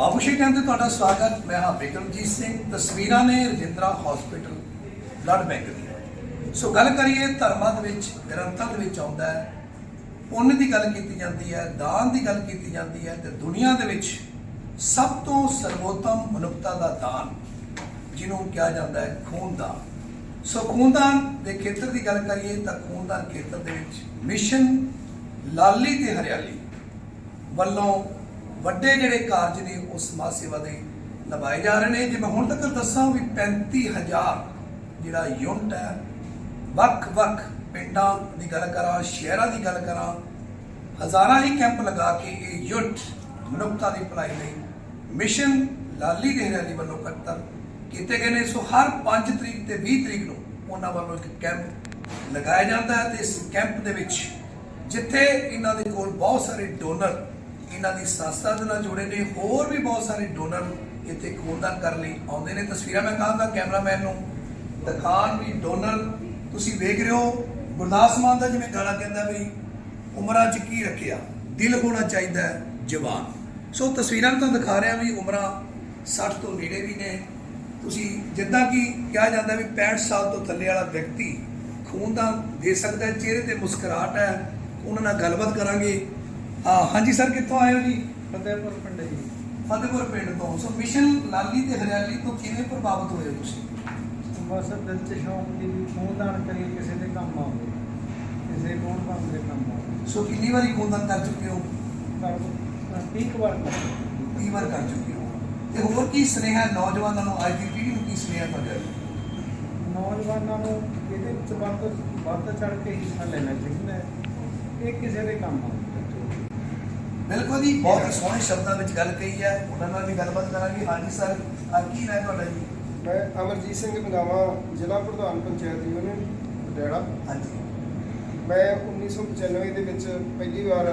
ਬਾਬੂਸ਼ੀ time ਤੇ ਤੁਹਾਡਾ ਸਵਾਗਤ। ਮੈਂ ਹਾਂ ਬਿਕਰਮਜੀਤ ਸਿੰਘ। ਤਸਵੀਰਾਂ ਨੇ ਰਜਿੰਦਰਾ ਹਸਪੀਟਲ ਬਲੱਡ ਬੈਂਕ ਦੀ। ਸੋ ਗੱਲ ਕਰੀਏ, ਧਰਮਾਂ ਦੇ ਵਿੱਚ, ਗ੍ਰੰਥਾਂ ਦੇ ਵਿੱਚ ਆਉਂਦਾ ਹੈ। ਪੁੰਨ ਦੀ ਗੱਲ ਕੀਤੀ ਜਾਂਦੀ ਹੈ, ਦਾਨ ਦੀ ਗੱਲ ਕੀਤੀ ਜਾਂਦੀ ਹੈ ਤੇ ਦੁਨੀਆ ਦੇ ਵਿੱਚ ਸਭ ਤੋਂ ਸਰਵੋਤਮ ਮਨੁੱਖਤਾ ਦਾ ਦਾਨ, ਜਿਹਨੂੰ ਕਿਹਾ ਜਾਂਦਾ ਹੈ ਖੂਨਦਾਨ। ਸੋ ਖੂਨਦਾਨ ਦੇ ਖੇਤਰ ਦੀ ਗੱਲ ਕਰੀਏ ਤਾਂ ਖੂਨਦਾਨ ਖੇਤਰ ਦੇ ਵਿੱਚ ਮਿਸ਼ਨ ਲਾਲੀ ਤੇ ਹਰਿਆਲੀ ਵੱਲੋਂ ਵੱਡੇ ਜਿਹੜੇ ਕਾਰਜ ਨੇ ਉਹ ਸਮਾਜ ਸੇਵਾ ਦੇ ਲਵਾਏ ਜਾ ਰਹੇ ਨੇ। ਜੇ ਮੈਂ ਹੁਣ ਤੱਕ ਦੱਸਾਂ ਵੀ 35000 ਜਿਹੜਾ ਯੂਨਿਟ ਹੈ, ਵੱਖ-ਵੱਖ ਪਿੰਡਾਂ ਦੀ ਗੱਲ ਕਰਾਂ, ਸ਼ਹਿਰਾਂ ਦੀ ਗੱਲ ਕਰਾਂ, ਹਜ਼ਾਰਾਂ ਹੀ ਕੈਂਪ ਲਗਾ ਕੇ ਇਹ ਯੂਨਿਟ ਮਨੁੱਖਤਾ ਦੀ ਭਲਾਈ ਲਈ ਮਿਸ਼ਨ ਲਾਲੀ ਦੇ ਹਰਿਆਲੀ ਵੱਲੋਂ ਕੱਟਰ ਕੀਤੇ ਗਏ ਨੇ। ਸੋ ਹਰ 5 ਤਰੀਕ ਤੇ 20 ਤਰੀਕ ਨੂੰ ਉਹਨਾਂ ਵੱਲੋਂ ਇੱਕ ਕੈਂਪ ਲਗਾਇਆ ਜਾਂਦਾ ਹੈ ਤੇ ਇਸ ਕੈਂਪ ਦੇ ਵਿੱਚ ਜਿੱਥੇ ਇਹਨਾਂ ਦੇ ਕੋਲ ਬਹੁਤ ਸਾਰੇ ਡੋਨਰ ਇਹਨਾਂ ਦੀ ਸੰਸਥਾ ਦੇ ਨਾਲ ਜੁੜੇ ਨੇ। ਹੋਰ ਵੀ ਬਹੁਤ ਸਾਰੇ ਡੋਨਰ ਇੱਥੇ ਖੂਨਦਾਨ ਕਰਨ ਲਈ ਆਉਂਦੇ ਨੇ। ਤਸਵੀਰਾਂ ਮੈਂ ਕਹਾਂਗਾ ਕੈਮਰਾਮੈਨ ਨੂੰ ਦਿਖਾਣ ਵੀ ਡੋਨਰ ਤੁਸੀਂ ਵੇਖ ਰਹੇ ਹੋ। ਗੁਰਦਾਸ ਮਾਨ ਦਾ ਜਿਵੇਂ ਗਾਣਾ ਕਹਿੰਦਾ ਵੀ ਉਮਰਾਂ 'ਚ ਕੀ ਰੱਖਿਆ? ਦਿਲ ਹੋਣਾ ਚਾਹੀਦਾ ਜਵਾਨ। ਸੋ ਤਸਵੀਰਾਂ ਤੁਹਾਨੂੰ ਦਿਖਾ ਰਿਹਾ ਵੀ ਉਮਰਾਂ 60 ਤੋਂ ਨੇੜੇ ਵੀ ਨੇ। ਤੁਸੀਂ ਜਿੱਦਾਂ ਕਿ ਕਿਹਾ ਜਾਂਦਾ ਵੀ 65 ਸਾਲ ਤੋਂ ਥੱਲੇ ਵਾਲਾ ਵਿਅਕਤੀ ਖੂਨਦਾਨ ਦੇ ਸਕਦਾ ਚਿਹਰੇ ਤੇ ਮੁਸਕਰਾਹਟ ਹੈ। ਉਹਨਾਂ ਨਾਲ ਗੱਲਬਾਤ ਕਰਾਂਗੇ। ਹਾਂ ਹਾਂਜੀ ਸਰ ਕਿੱਥੋਂ ਆਏ ਹੋ ਜੀ? ਫਤਿਹਪੁਰ ਪਿੰਡ ਜੀ। ਫਤਿਹਪੁਰ ਪਿੰਡ ਤੋਂ। ਸੋ ਮਿਸ਼ਨ ਲਾਲੀ ਤੇ ਹਰਿਆਲੀ ਤੋਂ ਕਿਵੇਂ ਪ੍ਰਭਾਵਿਤ ਹੋਏ ਹੋ ਤੁਸੀਂ? ਬਸ ਦਿਲ ਚ ਸ਼ੌਂਕ ਦੀ ਵੀ ਖੂਨਦਾਨ ਕਰੀਏ ਕਿਸੇ ਦੇ ਕੰਮ ਆਵੇ। ਕਿਸੇ ਕੋਣ ਬੰਦ ਦੇ ਕੰਮ ਆਵੇ। ਸੋ ਕਿੰਨੀ ਵਾਰੀ ਖੂਨਦਾਨ ਕਰ ਚੁੱਕੇ ਹੋ? ਠੀਕ ਵਾਰ ਕਰ 30 ਵਾਰ ਕਰ ਚੁੱਕੇ ਹੋ। ਤੇ ਹੋਰ ਕੀ ਸੁਨੇਹਾ ਨੌਜਵਾਨਾਂ ਨੂੰ ਅੱਜ ਦੀ ਪੀੜ੍ਹੀ ਨੂੰ ਕੀ ਸੁਨੇਹਾ ਤੁਹਾਡਾ? ਨੌਜਵਾਨਾਂ ਨੂੰ ਇਹਦੇ ਵਿੱਚ ਵੱਧ ਵੱਧ ਚੜ ਕੇ ਹਿੱਸਾ ਲੈਣਾ ਚਾਹੀਦਾ ਹੈ। ਇਹ ਕਿਸੇ ਦੇ ਕੰਮ ਆਵੇ ਬਿਲਕੁਲ ਜੀ ਬਹੁਤ ਹੀ ਸੋਹਣੇ ਸ਼ਬਦਾਂ ਵਿੱਚ ਗੱਲ ਕਹੀ ਹੈ। ਉਹਨਾਂ ਨਾਲ ਵੀ ਗੱਲਬਾਤ ਕਰਾਂਗੇ। ਹਾਂਜੀ ਸਰ ਆ ਕੀ ਹੈ ਤੁਹਾਡਾ ਜੀ? ਮੈਂ ਅਮਰਜੀਤ ਸਿੰਘ ਮੰਗਾਵਾ ਜ਼ਿਲ੍ਹਾ ਪ੍ਰਧਾਨ ਪੰਚਾਇਤ ਯੂਨੀਅਨ ਪਟਿਆਲਾ। ਹਾਂਜੀ। ਮੈਂ 1995 ਦੇ ਵਿੱਚ ਪਹਿਲੀ ਵਾਰ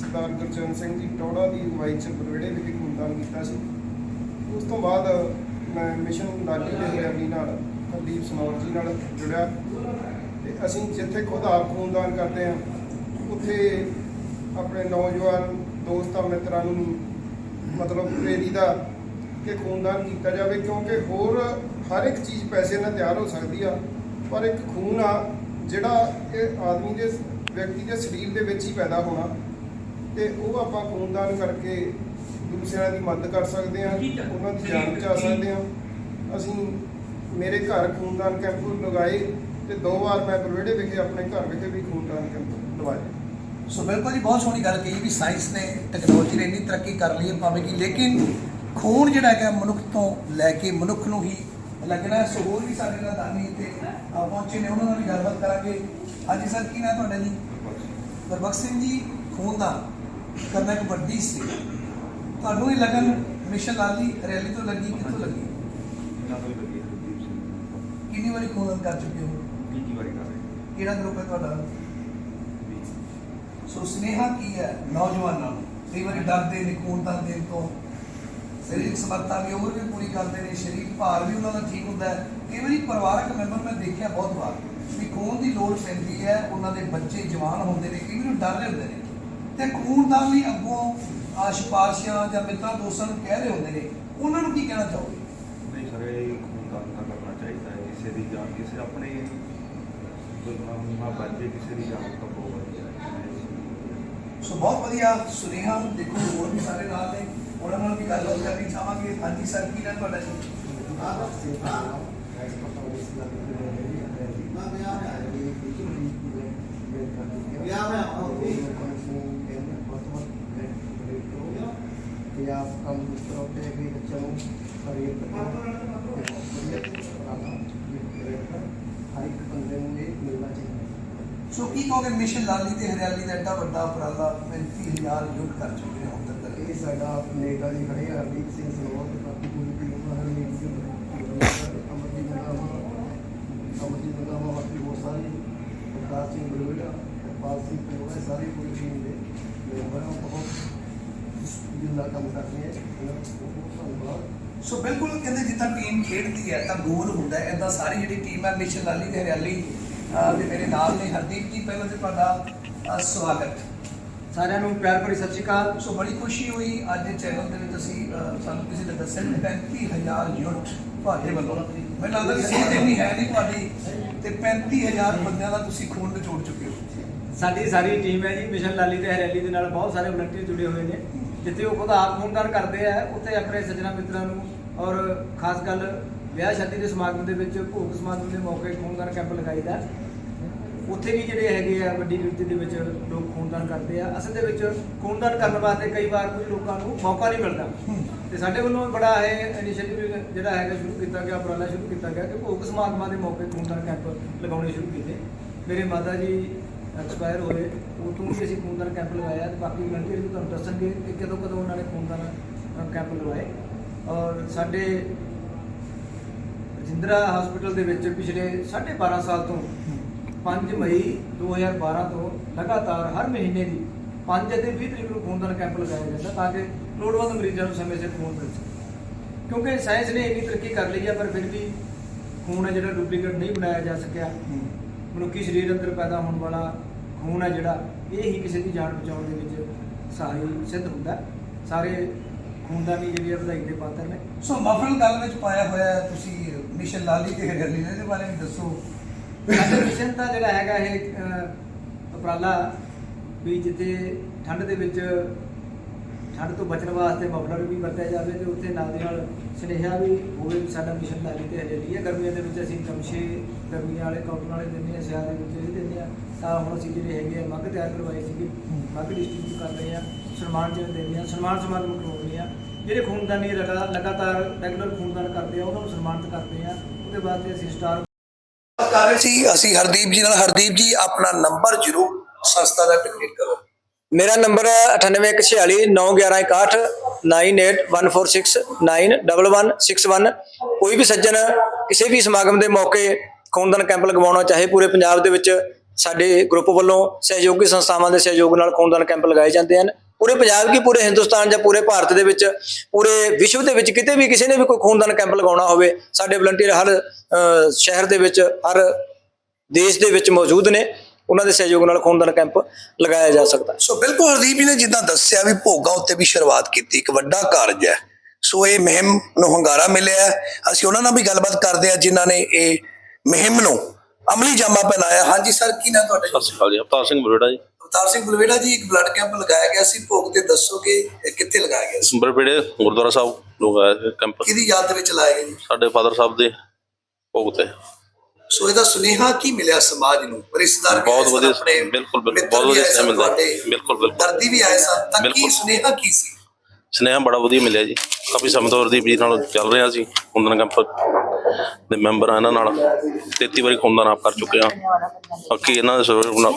ਸਰਦਾਰ ਗੁਰਚਰਨ ਸਿੰਘ ਜੀ ਟੌੜਾ ਦੀ ਅਗਵਾਈ 'ਚ ਬਰਵੇੜੇ ਵਿਖੇ ਖੂਨਦਾਨ ਕੀਤਾ ਸੀ। ਉਸ ਤੋਂ ਬਾਅਦ ਮੈਂ ਮਿਸ਼ਨ ਲਾਲੀ ਦੇ ਹਰਿਆਲੀ ਨਾਲ ਹਰਦੀਪ ਸਨੌਰ ਜੀ ਨਾਲ ਜੁੜਿਆ। ਤੇ ਅਸੀਂ ਜਿੱਥੇ ਖੁਦ ਆਪ ਖੂਨਦਾਨ ਕਰਦੇ ਹਾਂ ਉੱਥੇ ਆਪਣੇ ਨੌਜਵਾਨ ਦੋਸਤਾਂ ਮਿੱਤਰਾਂ ਨੂੰ ਮਤਲਬ ਪ੍ਰੇਰੀਦਾ ਕਿ ਖੂਨਦਾਨ ਕੀਤਾ ਜਾਵੇ ਕਿਉਂਕਿ ਹੋਰ ਹਰ ਇੱਕ ਚੀਜ਼ ਪੈਸੇ ਨਾਲ ਤਿਆਰ ਹੋ ਸਕਦੀ ਆ ਪਰ ਇੱਕ ਖੂਨ ਆ ਜਿਹੜਾ ਇਹ ਆਦਮੀ ਦੇ ਵਿਅਕਤੀ ਦੇ ਸਰੀਰ ਦੇ ਵਿੱਚ ਹੀ ਪੈਦਾ ਹੋਣਾ ਤੇ ਉਹ ਆਪਾਂ ਖੂਨਦਾਨ ਕਰਕੇ ਦੂਸਰਿਆਂ ਦੀ ਮਦਦ ਕਰ ਸਕਦੇ ਹਾਂ ਉਹਨਾਂ ਦੀ ਜਾਨ ਬਚਾ ਸਕਦੇ ਹਾਂ। ਅਸੀਂ ਮੇਰੇ ਘਰ ਖੂਨਦਾਨ ਕੈਂਪ ਲਗਾਏ ਤੇ ਦੋ ਵਾਰ ਮੈਂ ਬਰਵੇੜੇ ਵਿਖੇ ਆਪਣੇ ਘਰ ਵਿਖੇ ਵੀ ਖੂਨਦਾਨ ਕੈਂਪ ਲਵਾਏ। ਸੋ ਬਿਲਕੁਲ ਜੀ ਬਹੁਤ ਸੋਹਣੀ ਗੱਲ ਕਹੀ ਵੀ ਸਾਇੰਸ ਨੇ ਟੈਕਨੋਲੋਜੀ ਨੇ ਇੰਨੀ ਤਰੱਕੀ ਕਰ ਲਈ ਹੈ ਭਾਵੇਂ ਕਿ ਲੇਕਿਨ ਖੂਨ ਜਿਹੜਾ ਹੈਗਾ ਮਨੁੱਖ ਤੋਂ ਲੈ ਕੇ ਮਨੁੱਖ ਨੂੰ ਹੀ ਲੱਗਣਾ ਹੈ। ਸੋ ਹੋਰ ਵੀ ਸਾਡੇ ਨਾਲ ਦਾਨੀ ਇੱਥੇ ਆ ਪਹੁੰਚੇ ਨੇ ਉਹਨਾਂ ਨਾਲ ਵੀ ਗੱਲਬਾਤ ਕਰਾਂਗੇ। ਹਾਂਜੀ ਸਰ ਕੀ ਨਾਮ ਤੁਹਾਡਾ ਜੀ? ਗੁਰਬਖਸ਼ ਸਿੰਘ ਜੀ ਖੂਨਦਾਨ ਕਰਨਾ ਇੱਕ ਵੱਡੀ ਸੀ। ਤੁਹਾਨੂੰ ਇਹ ਲਗਨ ਮਿਸ਼ਨ ਲਾਲੀ ਰੈਲੀ ਤੋਂ ਲੱਗੀ ਕਿੱਥੋਂ ਲੱਗੀ? ਕਿੰਨੀ ਵਾਰੀ ਖੂਨਦਾਨ ਕਰ ਚੁੱਕੇ ਹੋ। ਕਿਹੜਾ ਗਰੁੱਪ ਹੈ ਤੁਹਾਡਾ? ਸੋ ਸਨੇਹਾ ਕੀ ਹੈ ਨੌਜਵਾਨਾਂ ਨੂੰ? ਕਈ ਵਾਰੀ ਡਰਦੇ ਨੇ, ਖੂਨਦਾਨ ਦੇਣ ਤੋਂ। ਸਰੀਰਕ ਸਮਰੱਥਾ ਵੀ ਹੋਰ ਵੀ ਪੂਰੀ ਕਰਦੇ ਨੇ ਸਰੀਰ ਭਾਰ ਵੀ ਉਹਨਾਂ ਦਾ ਠੀਕ ਹੁੰਦਾ ਹੈ। ਕਈ ਵਾਰੀ ਪਰਿਵਾਰਕ ਮੈਂਬਰ ਮੈਂ ਦੇਖਿਆ ਬਹੁਤ ਵਾਰ ਵੀ ਖੂਨ ਦੀ ਲੋੜ ਪੈਂਦੀ ਹੈ, ਉਹਨਾਂ ਦੇ ਬੱਚੇ ਜਵਾਨ ਹੁੰਦੇ ਨੇ, ਕਈ ਵਾਰੀ ਡਰ ਰਹੇ ਹੁੰਦੇ ਨੇ। ਤੇ ਖੂਨਦਾਨ ਲਈ ਅੱਗੋਂ ਆਸ਼ਪਾਸ਼ੀਆਂ ਜਾਂ ਮਿੱਤਰਾਂ ਦੋਸਤਾਂ ਨੂੰ ਕਹਿ ਰਹੇ ਹੁੰਦੇ ਨੇ। ਉਹਨਾਂ ਨੂੰ ਕੀ ਕਹਿਣਾ ਚਾਹੋਗੇ? ਨਹੀਂ ਸਰ, ਇਹ ਖੂਨਦਾਨ ਤਾਂ ਕਰਨਾ ਚਾਹੀਦਾ ਹੈ। ਕਿਸੇ ਦੀ ਜਾਨ, ਕਿਸੇ ਆਪਣੇ ਦੁਰਨਾਮਾ ਬੱਜੇ ਕਿਸੇ ਦੀ ਜਾਨ ਤਾਂ ਬਹੁਤ ਵਧੀਆ ਹੈ। ਸੋ ਬਹੁਤ ਵਧੀਆ ਸੁਨੇਹਾ ਦੇਖੋ ਹੋਰ ਵੀ ਸਾਰੇ ਨਾਲ ਨੇ ਉਹਨਾਂ ਨਾਲ ਵੀ ਗੱਲਬਾਤ ਕਰਨੀ ਚਾਹਾਂਗੇ ਹਾਂਜੀ ਸਰ ਕੀ ਨਾਮ ਤੁਹਾਡਾ ਜੀ ਕਿ ਆਪ ਕੰਮ ਕਰੋ ਤੇ ਵੀ ਬੱਚਿਆਂ ਨੂੰ ਕਰੀਏ ਹਰ ਇੱਕ ਬੰਦੇ ਨੂੰ ਇਹ ਮਿਲਣਾ ਚਾਹੀਦਾ ਸੋ ਕੀ ਕਹੋਗੇ ਮਿਸ਼ਨ ਲਾਲੀ ਤੇ ਹਰਿਆਲੀ ਦਾ ਐਡਾ ਵੱਡਾ ਉਪਰਾਲਾ 35000 ਯੂਨਿਟ ਕਰ ਚੁੱਕੇ ਨੇ ਹੁਣ ਤੱਕ? ਇਹ ਸਾਡਾ ਨੇਤਾ ਜੀ ਖੜੇ ਹਰਦੀਪ ਸਿੰਘ ਸਨੋਰ ਤੇ ਬਾਕੀ ਪੂਰੀ ਟੀਮ ਹਰਮੀਤ ਸਿੰਘ ਅਮਰਜੀਤ ਨਗਾਮਾ ਅਮਰਜੀਤ ਨਗਾਮਾ ਬਾਕੀ ਹੋਰ ਸਾਰੇ ਪ੍ਰਕਾਸ਼ ਸਿੰਘ ਬਲੂੜਾ ਪਾਲ ਸਿੰਘ ਪਰੋੜਾ ਸਾਰੀ ਪੂਰੀ ਟੀਮ ਦੇ ਮੈਂਬਰ ਬਹੁਤ ਜਿੰਨਾ ਕੰਮ ਕਰਦੇ ਦਾ ਬਹੁਤ ਧੰਨਵਾਦ। ਸੋ ਬਿਲਕੁਲ ਕਹਿੰਦੇ ਜਿੱਦਾਂ ਟੀਮ ਖੇਡਦੀ ਹੈ ਤਾਂ ਗੋਲ ਹੁੰਦਾ ਹੈ ਐਦਾਂ ਸਾਰੀ ਜਿਹੜੀ ਟੀਮ ਹੈ ਮਿਸ਼ਨ ਲਾਲੀ ਤੇ ਹਰਿਆਲੀ ਦੇ ਮੇਰੇ ਨਾਲ ਨੇ ਹਰਦੀਪ ਜੀ ਪਹਿਲਾਂ ਤੇ ਤੁਹਾਡਾ ਸਵਾਗਤ। ਸਾਰਿਆਂ ਨੂੰ ਪਿਆਰ ਭਰੀ ਸਤਿ ਸ਼੍ਰੀ ਅਕਾਲ। ਸੋ ਬੜੀ ਖੁਸ਼ੀ ਹੋਈ ਅੱਜ ਚੈਨਲ ਦੇ ਵਿੱਚ ਅਸੀਂ ਸਾਨੂੰ ਕਿਸੇ ਨੇ ਦੱਸਿਆ ਕਿ 35000 ਯੂਨਿਟ ਤੁਹਾਡੇ ਵੱਲੋਂ ਮੈਨੂੰ ਲੱਗਦਾ ਕਿ ਸੀਟ ਇੰਨੀ ਹੈ ਨਹੀਂ ਤੁਹਾਡੀ ਤੇ 35000 ਬੰਦਿਆਂ ਦਾ ਤੁਸੀਂ ਖੂਨ ਨਿਚੋੜ ਚੁੱਕੇ ਹੋ। ਸਾਡੀ ਸਾਰੀ ਟੀਮ ਹੈ ਜੀ ਮਿਸ਼ਨ ਲਾਲੀ ਤੇ ਹਰਿਆਲੀ ਦੇ ਨਾਲ ਬਹੁਤ ਸਾਰੇ ਵਲੰਟੀਅਰ ਜੁੜੇ ਹੋਏ ਨੇ। ਜਿੱਥੇ ਉਹ ਖੁਦ ਆਪ ਖੂਨਦਾਨ ਕਰਦੇ ਆ ਉੱਥੇ ਆਪਣੇ ਸੱਜਣਾ ਮਿੱਤਰਾਂ ਨੂੰ ਔਰ ਖਾਸ ਗੱਲ ਵਿਆਹ ਸ਼ਾਦੀ ਦੇ ਸਮਾਗਮ ਦੇ ਵਿੱਚ, ਭੋਗ ਸਮਾਗਮ ਦੇ ਮੌਕੇ ਖੂਨਦਾਨ ਕੈਂਪ ਲਗਾਈਦਾ। ਉੱਥੇ ਵੀ ਜਿਹੜੇ ਹੈਗੇ ਆ, ਵੱਡੀ ਗਿਣਤੀ ਦੇ ਵਿੱਚ ਲੋਕ ਖੂਨਦਾਨ ਕਰਦੇ ਆ। ਅਸਲ ਦੇ ਵਿੱਚ ਖੂਨਦਾਨ ਕਰਨ ਵਾਸਤੇ ਕਈ ਵਾਰ ਕੁਝ ਲੋਕਾਂ ਨੂੰ ਮੌਕਾ ਨਹੀਂ ਮਿਲਦਾ। ਤੇ ਸਾਡੇ ਵੱਲੋਂ ਬੜਾ ਇਹ ਇਨੀਸ਼ੀਏਟਿਵ ਜਿਹੜਾ ਹੈਗਾ ਸ਼ੁਰੂ ਕੀਤਾ ਗਿਆ, ਉਪਰਾਲਾ ਸ਼ੁਰੂ ਕੀਤਾ ਗਿਆ ਕਿ ਭੋਗ ਸਮਾਗਮਾਂ ਦੇ ਮੌਕੇ ਖੂਨਦਾਨ ਕੈਂਪ ਲਗਾਉਣੇ ਸ਼ੁਰੂ ਕੀਤੇ। ਮੇਰੇ ਮਾਤਾ ਜੀ ਐਕਸਪਾਇਰ ਹੋਏ ਉਹ ਤੋਂ ਵੀ ਅਸੀਂ ਖੂਨਦਾਨ ਕੈਂਪ ਲਗਾਇਆ ਤੇ ਬਾਕੀ ਵਲੰਟੀਅਰ ਵੀ ਤੁਹਾਨੂੰ ਦੱਸਣਗੇ ਕਿ ਕਦੋਂ ਕਦੋਂ ਉਹਨਾਂ ਨੇ ਖੂਨਦਾਨ ਕੈਂਪ ਲਗਾਏ ਔਰ ਸਾਡੇ ਰਜਿੰਦਰਾ ਹਸਪੀਟਲ ਦੇ ਵਿੱਚ ਪਿਛਲੇ 12.5 ਸਾਲ ਤੋਂ 5 ਮਈ 2012 ਤੋਂ ਲਗਾਤਾਰ ਹਰ ਮਹੀਨੇ ਦੀ 5 ਅਤੇ 20 ਤਰੀਕ ਨੂੰ ਖੂਨਦਾਨ ਕੈਂਪ ਲਗਾਇਆ ਜਾਂਦਾ ਤਾਂ ਕਿ ਲੋੜਵੰਦ ਮਰੀਜ਼ਾਂ ਨੂੰ ਸਮੇਂ ਸਿਰ ਖੂਨ ਮਿਲ ਸਕੇ। ਕਿਉਂਕਿ ਸਾਇੰਸ ਨੇ ਇੰਨੀ ਤਰੱਕੀ ਕਰ ਲਈ ਹੈ ਪਰ ਫਿਰ ਵੀ ਖੂਨ ਹੈ ਜਿਹੜਾ ਡੁਪਲੀਕੇਟ ਨਹੀਂ ਬਣਾਇਆ ਜਾ ਸਕਿਆ। ਮਨੁੱਖੀ ਸਰੀਰ ਅੰਦਰ ਪੈਦਾ ਹੋਣ ਵਾਲਾ ਖੂਨ ਹੈ ਜਿਹੜਾ, ਇਹ ਹੀ ਕਿਸੇ ਦੀ ਜਾਨ ਬਚਾਉਣ ਦੇ ਵਿੱਚ ਸਹਾਈ ਸਿੱਧ ਹੁੰਦਾ। ਸਾਰੇ ਸਾਰੇ ਖੂਨਦਾਨੀ ਜਿਹੜੀ ਵਧਾਈ ਦੇ ਪਾਤਰ ਨੇ। ਸੋ ਮਫਰਲ ਗੱਲ ਵਿੱਚ ਪਾਇਆ ਹੋਇਆ ਹੈ ਤੁਸੀਂ ਮਿਸ਼ਨ ਲਾਲੀ ਤੇ ਹਰਿਆਲੀ ਨੇ ਇਹਦੇ ਬਾਰੇ ਵੀ ਦੱਸੋ। ਮਿਸ਼ਨ ਤਾਂ ਜਿਹੜਾ ਹੈਗਾ ਇਹ ਉਪਰਾਲਾ ਵੀ ਜਿੱਥੇ ਠੰਡ ਦੇ ਵਿੱਚ ਠੰਡ ਤੋਂ ਬਚਣ ਵਾਸਤੇ ਮਫਲਰ ਵੀ ਵਰਤਿਆ ਜਾਵੇ ਤੇ ਉੱਥੇ ਨਾਲ ਦੀ ਨਾਲ ਸੁਨੇਹਾ ਵੀ ਹੋਵੇ ਵੀ ਸਾਡਾ ਮਿਸ਼ਨ ਲਾਲੀ ਤੇ ਹਰਿਆਲੀ ਹੈ। ਗਰਮੀਆਂ ਦੇ ਵਿੱਚ ਅਸੀਂ ਗਮਛੇ ਗਰਮੀਆਂ ਵਾਲੇ ਕਾਟਨ ਵਾਲੇ ਦਿੰਦੇ ਹਾਂ ਸਿਆਲ ਦੇ ਵਿੱਚ ਇਹ ਦਿੰਦੇ ਹਾਂ। ਤਾਂ ਹੁਣ ਅਸੀਂ ਜਿਹੜੇ ਹੈਗੇ ਆ ਮੱਗ ਤਿਆਰ ਕਰਵਾਏ ਸੀਗੇ। ਮੱਗ ਡਿਸਟ੍ਰੀਬਿਊਟ ਕਰ ਰਹੇ ਹਾਂ। ਸਨਮਾਨ ਜਿਵੇਂ ਦਿੰਦੇ ਹਾਂ ਸਨਮਾਨ ਸਮਾਗਮ ਕਰਵਾਉਂਦੇ ਹਾਂ ਜਿਹੜੇ ਖੂਨਦਾਨੀ ਲਗਾ ਲਗਾਤਾਰ ਰੈਗੂਲਰ ਖੂਨਦਾਨ ਕਰਦੇ ਆ ਉਹਨਾਂ ਨੂੰ ਸਨਮਾਨਿਤ ਕਰਦੇ ਆ। ਉਹਦੇ ਬਾਅਦ ਤੇ ਅਸੀਂ ਸਟਾਰ ਕਰ ਰਹੇ ਸੀ ਅਸੀਂ ਹਰਦੀਪ ਜੀ ਨਾਲ। ਹਰਦੀਪ ਜੀ ਆਪਣਾ ਨੰਬਰ ਜ਼ਰੂਰ ਸੰਸਥਾ ਦਾ ਟਿਕਟ ਕਰੋ। ਮੇਰਾ ਨੰਬਰ ਹੈ 9814 9814691161 ਕੋਈ ਵੀ ਸੱਜਣ ਕਿਸੇ ਵੀ ਸਮਾਗਮ ਦੇ ਮੌਕੇ ਖੂਨਦਾਨ ਕੈਂਪ ਲਗਵਾਉਣਾ ਚਾਹੇ ਪੂਰੇ ਪੰਜਾਬ ਦੇ ਵਿੱਚ ਸਾਡੇ ਗਰੁੱਪ ਵੱਲੋਂ ਸਹਿਯੋਗੀ ਸੰਸਥਾਵਾਂ ਦੇ ਸਹਿਯੋਗ ਨਾਲ ਖੂਨਦਾਨ ਕੈਂਪ ਲਗਾਏ ਜਾਂਦੇ ਹਨ। ਪੂਰੇ ਪੰਜਾਬ ਕੀ ਪੂਰੇ ਹਿੰਦੁਸਤਾਨ ਜਾਂ ਪੂਰੇ ਭਾਰਤ ਦੇ ਵਿੱਚ ਪੂਰੇ ਵਿਸ਼ਵ ਦੇ ਵਿੱਚ ਕਿਤੇ ਵੀ ਕਿਸੇ ਨੇ ਵੀ ਕੋਈ ਖੂਨਦਾਨ ਕੈਂਪ ਲਗਾਉਣਾ ਹੋਵੇ ਸਾਡੇ ਵਲੰਟੀਅਰ ਹਰ ਸ਼ਹਿਰ ਦੇ ਵਿੱਚ ਹਰ ਦੇਸ਼ ਦੇ ਵਿੱਚ ਮੌਜੂਦ ਨੇ ਉਹਨਾਂ ਦੇ ਸਹਿਯੋਗ ਨਾਲ ਖੂਨਦਾਨ ਕੈਂਪ ਲਗਾਇਆ ਜਾ ਸਕਦਾ। ਸੋ ਬਿਲਕੁਲ ਹਰਦੀਪ ਜੀ ਨੇ ਜਿੱਦਾਂ ਦੱਸਿਆ ਵੀ ਭੋਗਾ ਉੱਤੇ ਵੀ ਸ਼ੁਰੂਆਤ ਕੀਤੀ ਇੱਕ ਵੱਡਾ ਕਾਰਜ ਹੈ। ਸੋ ਇਹ ਮੁਹਿੰਮ ਨੂੰ ਹੰਗਾਰਾ ਮਿਲਿਆ ਹੈ। ਅਸੀਂ ਉਹਨਾਂ ਨਾਲ ਵੀ ਗੱਲਬਾਤ ਕਰਦੇ ਹਾਂ ਜਿਨ੍ਹਾਂ ਨੇ ਇਹ ਮੁਹਿੰਮ ਨੂੰ ਅਮਲੀ ਜਾਮਾ ਪਹਿਨਾਇਆ। ਹਾਂਜੀ ਸਰ ਕੀ ਨਾਮ ਤੁਹਾਡਾ ਸਤਿ ਸ਼੍ਰੀ ਅਕਾਲ ਜੀ ਅਵਤਾਰ ਸਿੰਘ ਬਰੇੜਾ ਜੀ। ਅਵਤਾਰ ਸਿੰਘ ਬਲਵੇੜਾ ਜੀ ਇੱਕ ਬਲੱਡ ਕੈਂਪ ਲਗਾਇਆ ਗਿਆ ਸੀ। ਭੋਗ ਤੇ ਦੱਸੋ ਕਿ ਕਿੱਥੇ ਲਗਾਇਆ ਗਿਆ ਸੀ? ਬਰੇੜੇ ਗੁਰਦੁਆਰਾ ਸਾਹਿਬ ਆਏ ਸੀ ਕੈਂਪ ਕਿਹਦੀ ਯਾਦ ਦੇ ਵਿੱਚ ਲਾਇਆ ਗਿਆ ਜੀ? ਸਾਡੇ ਫਾਦਰ ਸਾਹਿਬ ਦੇ ਭੋਗ ਤੇ। ਸੋ ਇਹਦਾ ਸੁਨੇਹਾ ਕੀ ਮਿਲਿਆ ਸਮਾਜ ਨੂੰ? ਰਿਸ਼ਤੇਦਾਰ ਵੀ ਬਹੁਤ ਵਧੀਆ, ਬਿਲਕੁਲ, ਬਹੁਤ ਵੀ ਵਧੀਆ ਆਏ ਸਨ ਮਿਲਦਾ ਬਿਲਕੁਲ, ਬਿਲਕੁਲ। ਦਰਦੀ ਵੀ ਆਏ ਸਨ ਤਾਂ ਕੀ। ਸੁਨੇਹਾ ਕੀ ਸੀ? ਸਨੇਹਾ ਬੜਾ ਵਧੀਆ ਮਿਲਿਆ ਜੀ। ਕਾਫੀ ਸਮੇਂ ਤੋਂ ਹਰਦੀਪ ਜੀ ਨਾਲ ਚੱਲ ਰਿਹਾ ਸੀ ਖੂਨਦਾਨ ਕੈਂਪ ਦੇ ਮੈਂਬਰ ਆ ਇਹਨਾਂ ਨਾਲ। 33 ਵਾਰੀ ਖੂਨਦਾਨ ਆਪ ਕਰ ਚੁੱਕੇ ਆ ਬਾਕੀ ਇਹਨਾਂ ਦੇ ਨਾਲ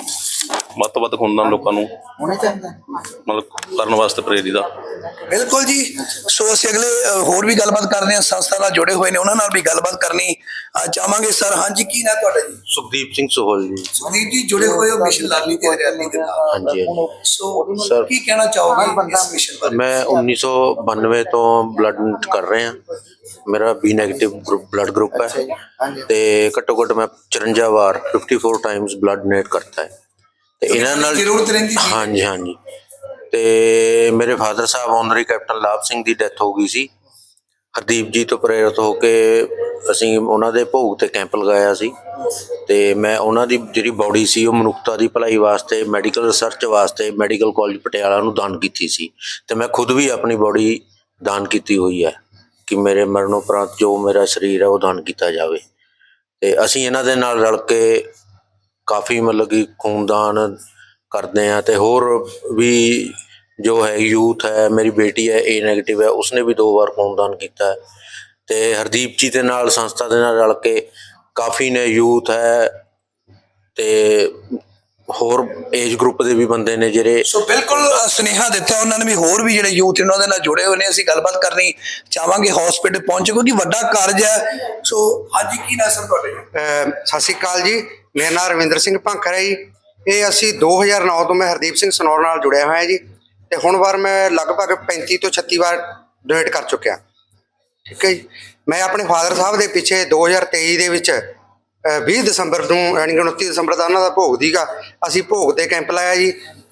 ਵੱਧ ਤੋਂ ਵੱਧ ਖੂਨਦਾਨ ਲੋਕਾਂ ਨੂੰ। ਮਤਲਬ ਕਰਨ ਵਾਸਤੇ ਪ੍ਰੇਰਿਤ ਆ। ਬਿਲਕੁਲ ਜੀ। ਸੋ ਅਸੀਂ ਅਗਲੇ ਅ, ਹੋਰ ਵੀ ਗੱਲਬਾਤ ਕਰਦੇ ਹਾਂ। ਸੰਸਥਾ ਨਾਲ ਜੁੜੇ ਹੋਏ ਨੇ। ਉਹਨਾਂ ਨਾਲ ਵੀ ਗੱਲਬਾਤ ਕਰਨੀ। ਅ, ਚਾਹਾਂਗੇ ਸਰ। ਹਾਂਜੀ ਕੀ ਨਾ ਤੁਹਾਡਾ ਜੀ? ਸੁਖਦੀਪ ਸਿੰਘ ਸੋਹਲ ਜੀ। ਸੁਖਦੀਪ ਜੀ ਜੁੜੇ ਹੋਏ ਹੋ ਮਿਸ਼ਨ ਲਾਲੀ ਤੇ ਹਰਿਆਲੀ ਦੇ ਨਾਲ। ਹਾਂਜੀ ਹਾਂਜੀ। So sir. ਕੀ ਕਹਿਣਾ ਚਾਹੋਗੇ ਇਸ ਮਿਸ਼ਨ ਬਾਰੇ? ਮੈਂ 1992 ਤੋਂ ਬਲੱਡ ਡੋਨੇਟ ਕਰ ਰਿਹਾ। ਮੇਰਾ B negative group blood group ਹੈ। ਤੇ ਘੱਟੋ ਘੱਟ ਮੈਂ 54 ਵਾਰ 54 ਟਾਈਮਸ ਬਲੱਡ ਡੋਨੇਟ ਕਰਤਾ ਹੈ। ਤੇ ਇਹਨਾਂ ਨਾਲ ਜ਼ਰੂਰਤ ਰਹਿੰਦੀ ਸੀ। ਹਾਂਜੀ ਹਾਂਜੀ। ਤੇ ਮੇਰੇ ਫਾਦਰ ਸਾਹਿਬ ਆਨਰੀ ਕੈਪਟਨ ਲਾਭ ਸਿੰਘ ਦੀ ਡੈਥ ਹੋ ਗਈ ਸੀ। ਹਰਦੀਪ ਜੀ ਤੋਂ ਪ੍ਰੇਰਿਤ ਹੋ ਕੇ ਅਸੀਂ ਉਹਨਾਂ ਦੇ ਭੋਗ ਤੇ ਕੈਂਪ ਲਗਾਇਆ ਸੀ। ਤੇ ਮੈਂ ਉਹਨਾਂ ਦੀ ਜਿਹੜੀ ਬਾਡੀ ਸੀ ਉਹ ਮਨੁੱਖਤਾ ਦੀ ਭਲਾਈ ਵਾਸਤੇ ਮੈਡੀਕਲ ਰਿਸਰਚ ਵਾਸਤੇ ਮੈਡੀਕਲ ਕਾਲਜ ਪਟਿਆਲਾ ਨੂੰ ਦਾਨ ਕੀਤੀ ਸੀ। ਤੇ ਮੈਂ ਖੁਦ ਵੀ ਆਪਣੀ ਬਾਡੀ ਦਾਨ ਕੀਤੀ ਹੋਈ ਹੈ ਕਿ ਮੇਰੇ ਮਰਨ ਉਪਰੰਤ ਜੋ ਮੇਰਾ ਸਰੀਰ ਹੈ ਉਹ ਦਾਨ ਕੀਤਾ ਜਾਵੇ। ਤੇ ਅਸੀਂ ਇਹਨਾਂ ਦੇ ਨਾਲ ਰਲ ਕੇ ਕਾਫੀ ਮਤਲਬ ਕਿ ਖੂਨਦਾਨ ਕਰਦੇ ਆ ਤੇ ਹੋਰ ਵੀ ਜੋ ਹੈ ਯੂਥ ਹੈ ਮੇਰੀ ਬੇਟੀ ਹੈ ਏ 네ਗੇਟਿਵ ਹੈ ਉਸਨੇ ਵੀ ਦੋ ਵਾਰ ਖੂਨਦਾਨ ਕੀਤਾ ਹੈ। ਤੇ ਹਰਦੀਪ ਜੀ ਦੇ ਨਾਲ ਸੰਸਥਾ ਦੇ ਨਾਲ ਰਲ ਕੇ ਕਾਫੀ ਨੇ ਯੂਥ ਹੈ ਤੇ ਹੋਰ ਏਜ ਗਰੁੱਪ ਦੇ ਵੀ ਬੰਦੇ ਨੇ ਜਿਹੜੇ ਸੋ ਬਿਲਕੁਲ ਸੁਨੇਹਾ ਦਿੱਤਾ ਉਹਨਾਂ ਨੇ ਵੀ ਹੋਰ ਵੀ ਜਿਹੜੇ ਯੂਥ ਉਹਨਾਂ ਦੇ ਨਾਲ ਜੁੜੇ ਹੋਏ ਨੇ ਅਸੀਂ ਗੱਲਬਾਤ ਕਰਨੀ ਚਾਹਾਂਗੇ ਹਸਪੀਟਲ ਪਹੁੰਚੋ ਕਿਉਂਕਿ ਵੱਡਾ ਕਾਰਜ ਹੈ। ਸੋ ਹਾਂਜੀ ਕੀ ਨਾ ਸਰ ਤੁਹਾਡੇ? ਸਤਿ ਸ਼੍ਰੀ ਅਕਾਲ ਜੀ। ਮੇਰਾ ਨਾਮ ਰਵਿੰਦਰ ਸਿੰਘ ਭੰਕਰ ਹੈ ਜੀ। ਇਹ ਅਸੀਂ 2009 ਤੋਂ ਮੈਂ ਹਰਦੀਪ ਸਿੰਘ ਸਨੌਰ ਨਾਲ ਜੁੜਿਆ ਹੋਇਆ ਜੀ। ਤੇ ਹੁਣ ਵਾਰ ਮੈਂ ਲਗਭਗ 35 ਤੋਂ 36 ਵਾਰ ਡੋਨੇਟ ਕਰ ਚੁੱਕਿਆ। ਠੀਕ ਹੈ ਜੀ। ਮੈਂ ਆਪਣੇ ਫਾਦਰ ਸਾਹਿਬ ਦੇ ਪਿੱਛੇ 2023 ਦੇ ਵਿੱਚ, ਅਹ 20 ਦਸੰਬਰ ਨੂੰ ਯਾਨੀ ਕਿ 29 ਦਸੰਬਰ ਦਾ ਉਹਨਾਂ ਦਾ ਭੋਗ ਦੀਗਾ ਅਸੀਂ ਭੋਗ ਤੇ ਕੈਂਪ ਲਾਇਆ ਜੀ।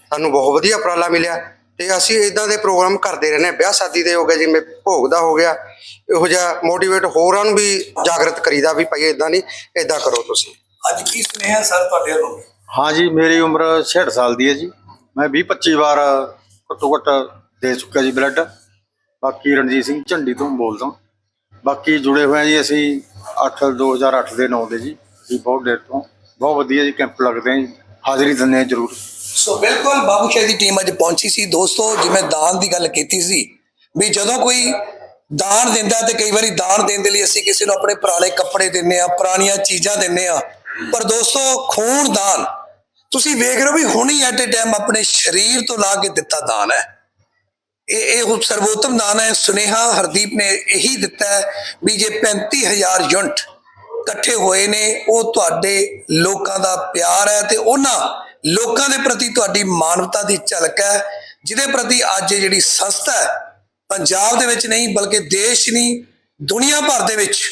ਸਾਨੂੰ ਬਹੁਤ ਵਧੀਆ ਉਪਰਾਲਾ ਮਿਲਿਆ। ਤੇ ਅਸੀਂ ਇਦਾਂ ਦੇ ਪ੍ਰੋਗਰਾਮ ਕਰਦੇ ਰਹਿੰਦੇ ਹਾਂ। ਵਿਆਹ ਸ਼ਾਦੀ ਦੇ ਹੋ ਗਏ ਜਿਵੇਂ ਭੋਗ ਦਾ ਹੋ ਗਿਆ। ਇਹੋ ਜਿਹਾ ਮੋਟੀਵੇਟ ਹੋਰਾਂ ਨੂੰ ਵੀ ਜਾਗਰਤ ਕਰੀਦਾ ਵੀ ਭਾਈ ਇਦਾਂ ਨਹੀਂ ਇਦਾਂ ਕਰੋ ਤੁਸੀਂ। ਅੱਜ ਕੀ ਸੁਨੇਹਾ ਸਰ ਤੁਹਾਡੇ ਵੱਲੋਂ? ਹਾਂ ਜੀ ਮੇਰੀ ਉਮਰ 66 ਸਾਲ ਦੀ ਹੈ ਜੀ। ਮੈਂ 20 25 ਵਾਰ ਘੱਟੋ ਘੱਟ ਦੇ ਚੁੱਕਿਆ ਜੀ ਬਲੱਡ। ਬਾਕੀ ਰਣਜੀਤ ਸਿੰਘ ਝੰਡੀ ਤੋਂ ਬੋਲਦਾ ਬਾਕੀ ਜੁੜੇ ਹੋਏ ਹਾਂ ਜੀ ਅਸੀਂ 8 2008 ਦੇ 9 ਦੇ ਜੀ। ਅਸੀਂ ਬਹੁਤ ਦੇਰ ਤੋਂ ਬਹੁਤ ਵਧੀਆ ਜੀ ਕੈਂਪ ਲੱਗਦੇ ਆ ਜੀ। ਹਾਜ਼ਰੀ ਦਿੰਦੇ ਹਾਂ ਜਰੂਰ। ਸੋ ਬਿਲਕੁਲ ਬਾਬੂ ਸ਼ਾਹ ਦੀ ਟੀਮ ਅੱਜ ਪਹੁੰਚੀ ਸੀ। ਦੋਸਤੋ ਜਿਵੇਂ ਦਾਨ ਦੀ ਗੱਲ ਕੀਤੀ ਸੀ ਵੀ ਜਦੋਂ ਕੋਈ ਦਾਨ ਦਿੰਦਾ ਤੇ ਕਈ ਵਾਰੀ ਦਾਨ ਦੇਣ ਦੇ ਲਈ ਅਸੀਂ ਕਿਸੇ ਨੂੰ ਆਪਣੇ ਪੁਰਾਣੇ ਕੱਪੜੇ ਦਿੰਨੇ ਆ ਪੁਰਾਣੀਆਂ ਚੀਜ਼ਾਂ ਦਿੰਨੇ ਆ ਪਰ ਦੋਸਤੋ, ਖੂਨ ਦਾਨ। ਤੁਸੀਂ ਵੇਖ ਰਹੇ ਹੋ ਵੀ ਹੁਣੀ ਐਟ ਏ ਟਾਈਮ ਆਪਣੇ ਸਰੀਰ ਤੋਂ ਲਾ ਕੇ ਦਿੱਤਾ ਦਾਨ ਹੈ। ਇਹ ਇਹ ਸਰਵੋਤਮ ਦਾਨ ਹੈ। ਸੁਨੇਹਾ ਹਰਦੀਪ ਨੇ ਇਹੀ ਦਿੱਤਾ ਹੈ ਵੀ ਜੇ 35000 ਯੂਨਿਟ ਇਕੱਠੇ ਹੋਏ ਨੇ, ਉਹ ਤੁਹਾਡੇ ਲੋਕਾਂ ਦਾ ਪਿਆਰ ਹੈ ਤੇ ਉਹਨਾਂ ਲੋਕਾਂ ਦੇ ਪ੍ਰਤੀ ਤੁਹਾਡੀ ਮਾਨਵਤਾ ਦੀ ਝਲਕ ਹੈ, ਜਿਹਦੇ ਪ੍ਰਤੀ ਅੱਜ ਜਿਹੜੀ ਸੰਸਥਾ ਹੈ, ਪੰਜਾਬ ਦੇ ਵਿੱਚ ਨਹੀਂ, ਬਲਕਿ ਦੇਸ਼ ਨਹੀਂ, ਦੁਨੀਆ ਭਰ ਦੇ ਵਿੱਚ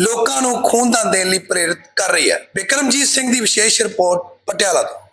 ਲੋਕਾਂ ਨੂੰ ਖੂਨਦਾਨ ਦੇਣ ਲਈ ਪ੍ਰੇਰਿਤ ਕਰ ਰਹੀ ਹੈ। ਵਿਕਰਮਜੀਤ ਸਿੰਘ ਦੀ ਵਿਸ਼ੇਸ਼ ਰਿਪੋਰਟ ਪਟਿਆਲਾ ਤੋਂ।